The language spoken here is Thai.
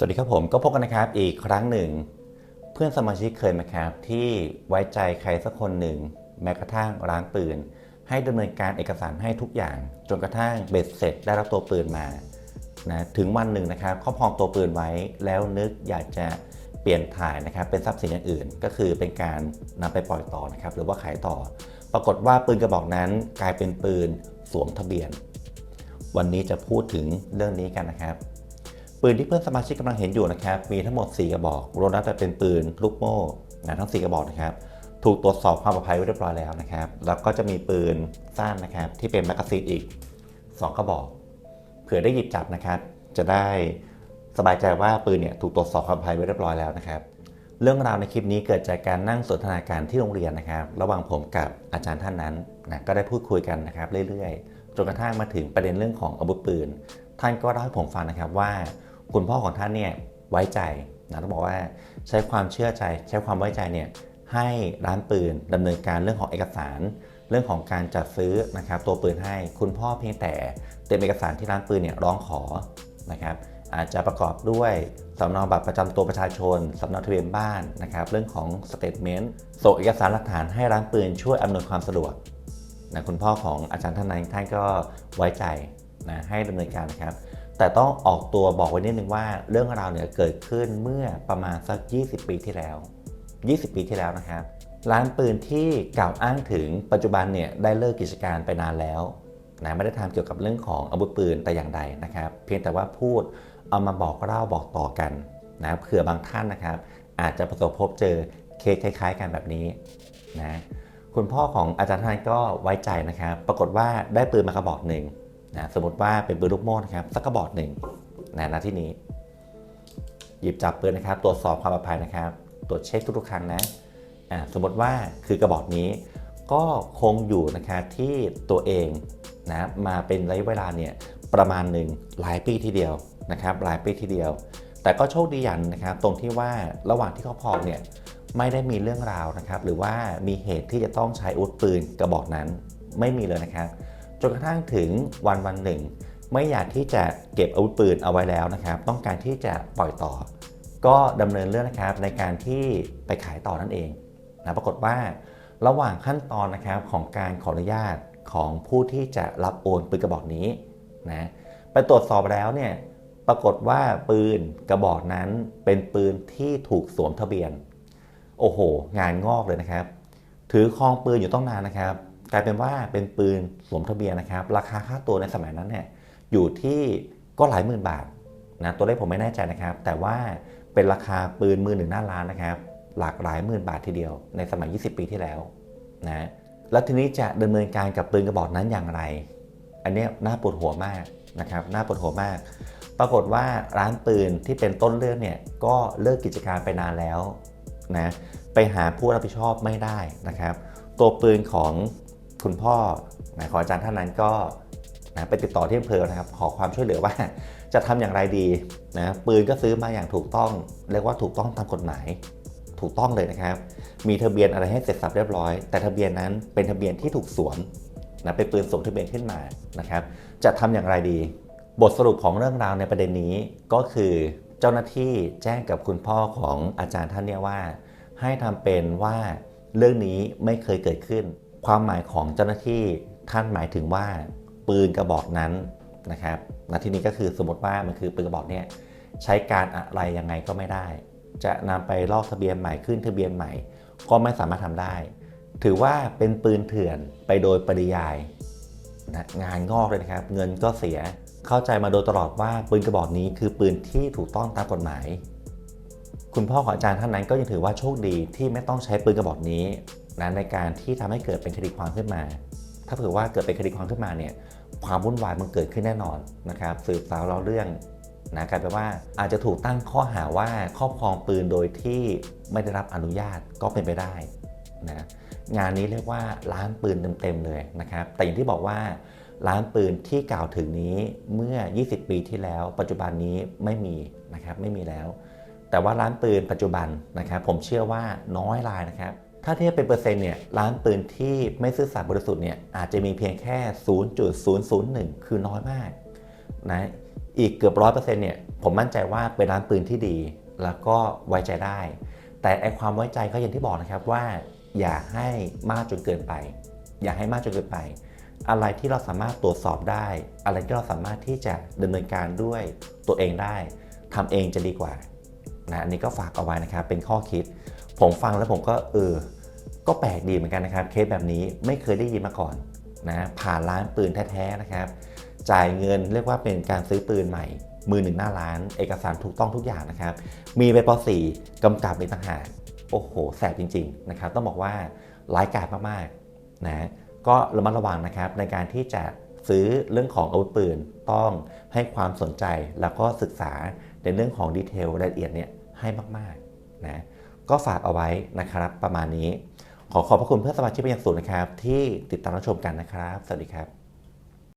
สวัสดีครับผมก็พบกันนะครับอีกครั้งหนึ่ง เพื่อนสมาชิกเคยไหมครับ ที่ไว้ใจใครสักคนหนึ่ง แม้กระทั่งร้านปืน ให้ดำเนินการเอกสารให้ทุกอย่าง จนกระทั่งเบ็ดเสร็จได้รับตัวปืนมานะถึงวันหนึ่งนะครับครอบครองตัวปืนไว้แล้วนึกอยากจะเปลี่ยนถ่ายนะครับเป็นทรัพย์สินอย่างอื่น ก็คือเป็นการนำไปปล่อยต่อนะครับหรือว่าขายต่อ ปรากฏว่าปืนกระบอกนั้นกลายเป็นปืนสวมทะเบียน วันนี้จะพูดถึงเรื่องนี้กันนะครับ ปืนที่เพื่อนสมาชิกกำลังเห็นอยู่นะครับ มีทั้งหมด 4 กระบอกรวมแล้วจะเป็นปืนลูกโม่นะทั้ง 4 กระบอกนะครับ ถูกตรวจสอบความปลอดภัยไว้เรียบร้อยแล้วนะครับ แล้วก็จะมีปืนสั้นนะครับ ที่เป็นแมกกาซีนอีก 2 กระบอก เผื่อได้หยิบจับนะครับ จะได้สบายใจว่าปืนเนี่ยถูกตรวจสอบความปลอดภัยไว้เรียบร้อยแล้วนะครับ เรื่องราวในคลิปนี้เกิดจากการนั่งสนทนาการที่โรงเรียนนะครับ ระหว่างผมกับอาจารย์ท่านนั้นนะก็ได้พูดคุยกันนะครับ เรื่อยๆจนกระทั่งมาถึงประเด็นเรื่องของอาวุธปืน ท่านก็เล่าให้ผมฟังนะครับว่า คุณพ่อของท่านเนี่ยไว้ใจนะต้องบอกว่าใช้ความเชื่อใจ ใช้ความไว้ใจเนี่ยให้ร้านปืนดำเนินการเรื่องของเอกสาร เรื่องของการจัดซื้อนะครับตัวปืนให้คุณพ่อเพียงแต่เตรียมเอกสารที่ร้านปืนเนี่ยร้องขอนะครับอาจจะประกอบด้วยสำเนาบัตรประจำตัวประชาชนสำเนาทะเบียนบ้านนะครับเรื่องของสเตทเมนต์ส่งเอกสารหลักฐานให้ร้านปืนช่วยอำนวยความสะดวกนะคุณพ่อของอาจารย์ท่านนั้นท่านก็ไว้ใจนะให้ดำเนินการนะครับ แต่ต้องออกตัวบอกไว้นิดนึงว่าเรื่องราวเนี่ยเกิดขึ้นเมื่อประมาณสัก 20 ปีที่แล้ว 20 ปีที่แล้วนะครับ ร้านปืนที่กล่าวอ้างถึงปัจจุบันเนี่ยได้เลิกกิจการไปนานแล้วนะไม่ได้ทำเกี่ยวกับเรื่องของอาวุธปืนแต่อย่างใดนะครับ เพียงแต่ว่าพูดเอามาบอกเล่าบอกต่อกันนะเผื่อบางท่านนะครับ อาจจะประสบพบเจอเคสคล้าย ๆ กันแบบนี้นะคุณพ่อของอาจารย์ท่านก็ไว้ใจนะครับ ปรากฏว่าได้ปืนมากระบอกหนึ่ง นะสมมติว่าเป็นปืนลูกโม่นะครับสักกระบอกหนึ่งนะณที่นี้ หยิบจับปืนนะครับ ตรวจสอบความปลอดภัยนะครับ ตรวจเช็คทุกๆครั้งนะอ่าสมมติว่าคือกระบอกนี้ ก็คงอยู่นะครับที่ตัวเองนะมาเป็นระยะเวลาเนี่ยประมาณหนึ่งหลายปีทีเดียวนะครับหลายปีทีเดียว แต่ก็โชคดีอย่างนะครับ ตรงที่ว่าระหว่างที่เขาพองเนี่ยไม่ได้มีเรื่องราวนะครับ หรือว่ามีเหตุที่จะต้องใช้อาวุธปืนกระบอกนั้นไม่มีเลยนะครับ จนกระทั่งถึงวันวันหนึ่ง ไม่อยากที่จะเก็บอาวุธปืนเอาไว้แล้วนะครับ ต้องการที่จะปล่อยต่อ ก็ดำเนินเรื่องนะครับในการที่ไปขายต่อนั่นเองนะปรากฏว่าระหว่างขั้นตอนนะครับของการขออนุญาตของผู้ที่จะรับโอนปืนกระบอกนี้นะไปตรวจสอบแล้วเนี่ยปรากฏว่าปืนกระบอกนั้นเป็นปืนที่ถูกสวมทะเบียน โอ้โห งานงอกเลยนะครับ ถือครองปืนอยู่ต้องนานนะครับ กลายเป็นว่าเป็นปืนสวมทะเบียนนะครับ ราคาค่าตัวในสมัยนั้นเนี่ยอยู่ที่ก็หลายหมื่นบาทนะตัวเลขผมไม่แน่ใจนะครับ แต่ว่าเป็นราคาปืนมือหนึ่งหน้าร้านนะครับ หลากหลายหมื่นบาททีเดียว ในสมัย 20 ปีที่แล้วนะแล้วทีนี้จะดำเนินการกับปืนกระบอกนั้นอย่างไร อันนี้น่าปวดหัวมากนะครับน่าปวดหัวมาก ปรากฏว่าร้านปืนที่เป็นต้นเรื่องเนี่ยก็เลิกกิจการไปนานแล้วนะไปหาผู้รับผิดชอบไม่ได้นะครับ ตัวปืนของ คุณพ่อนะของอาจารย์ท่านนั้นก็นะไปติดต่อที่อำเภอนะครับ ขอความช่วยเหลือว่าจะทำอย่างไรดีนะปืนก็ซื้อมาอย่างถูกต้อง เรียกว่าถูกต้องตามกฎหมาย ถูกต้องเลยนะครับ มีทะเบียนอะไรให้เสร็จสับเรียบร้อย แต่ทะเบียนนั้นเป็นทะเบียนที่ถูกสวมนะเป็นปืนสวมทะเบียนขึ้นมานะครับ จะทำอย่างไรดี บทสรุปของเรื่องราวในประเด็นนี้ก็คือเจ้าหน้าที่แจ้งกับคุณพ่อของอาจารย์ท่านเนี่ยว่า ให้ทำเป็นว่าเรื่องนี้ไม่เคยเกิดขึ้น ความหมายของเจ้าหน้าที่ท่านหมายถึงว่าปืนกระบอกนั้นนะครับณที่นี้ก็คือสมมติว่ามันคือปืนกระบอกเนี่ยใช้การอะไรยังไงก็ไม่ได้ จะนำไปลอกทะเบียนใหม่ขึ้นทะเบียนใหม่ ก็ไม่สามารถทำได้ ถือว่าเป็นปืนเถื่อนไปโดยปริยายนะงานงอกเลยนะครับ เงินก็เสียเข้าใจมาโดยตลอดว่าปืนกระบอกนี้คือปืนที่ถูกต้องตามกฎหมาย คุณพ่อของอาจารย์ท่านนั้นก็ยังถือว่าโชคดีที่ไม่ต้องใช้ปืนกระบอกนี้ นะในการที่ทำให้เกิดเป็นคดีความขึ้นมา ถ้าเผื่อว่าเกิดเป็นคดีความขึ้นมาเนี่ยความวุ่นวายมันเกิดขึ้นแน่นอนนะครับสืบสาวเราเรื่องนะกลายเป็นว่าอาจจะถูกตั้งข้อหาว่าครอบครองปืนโดยที่ไม่ได้รับอนุญาตก็เป็นไปได้นะงานนี้เรียกว่าล้านปืนเต็มๆเลยนะครับแต่อย่างที่บอกว่าร้านปืนที่กล่าวถึงนี้เมื่อ 20 ปีที่แล้ว ปัจจุบันนี้ไม่มีนะครับไม่มีแล้ว แต่ว่าร้านปืนปัจจุบันนะครับ ผมเชื่อว่าน้อยรายนะครับ ถ้าเทียบเป็นเปอร์เซ็นต์เนี่ยร้านปืนที่ไม่ซื่อสัตย์บริสุทธิ์เนี่ยอาจจะมีเพียงแค่ 0.001 คือน้อยมากนะอีกเกือบร้อยเปอร์เซ็นต์เนี่ยผมมั่นใจว่าเป็นร้านปืนที่ดี แล้วก็ไว้ใจได้ แต่ไอความไว้ใจก็อย่างที่บอกนะครับว่า อย่าให้มากจนเกินไป อย่าให้มากจนเกินไป อะไรที่เราสามารถตรวจสอบได้ อะไรที่เราสามารถที่จะดำเนินการด้วยตัวเองได้ทำเองจะดีกว่านะอันนี้ก็ฝากเอาไว้นะครับเป็นข้อคิด ผมฟังแล้วผมก็เออ ก็แปลกดีเหมือนกันนะครับ เคสแบบนี้ไม่เคยได้ยินมาก่อนนะผ่านร้านปืนแท้ๆนะครับ จ่ายเงินเรียกว่าเป็นการซื้อปืนใหม่ มือหนึ่งหน้าร้าน เอกสารถูกต้องทุกอย่างนะครับ มีใบป .4 กำกับเป็นต่างหากโอ้โห แสบจริง ๆ นะครับ ต้องบอกว่าร้ายกาจมากๆนะก็ระมัดระวังนะครับในการที่จะซื้อเรื่องของอาวุธปืนต้องให้ความสนใจแล้วก็ศึกษาในเรื่องของดีเทลรายละเอียดเนี่ยให้มากๆนะ ก็ฝากเอาไว้นะครับ ประมาณนี้ ขอขอบพระคุณเพื่อนสมาชิกเป็นอย่างสูงนะครับ ที่ติดตามรับชมกันนะครับ สวัสดีครับ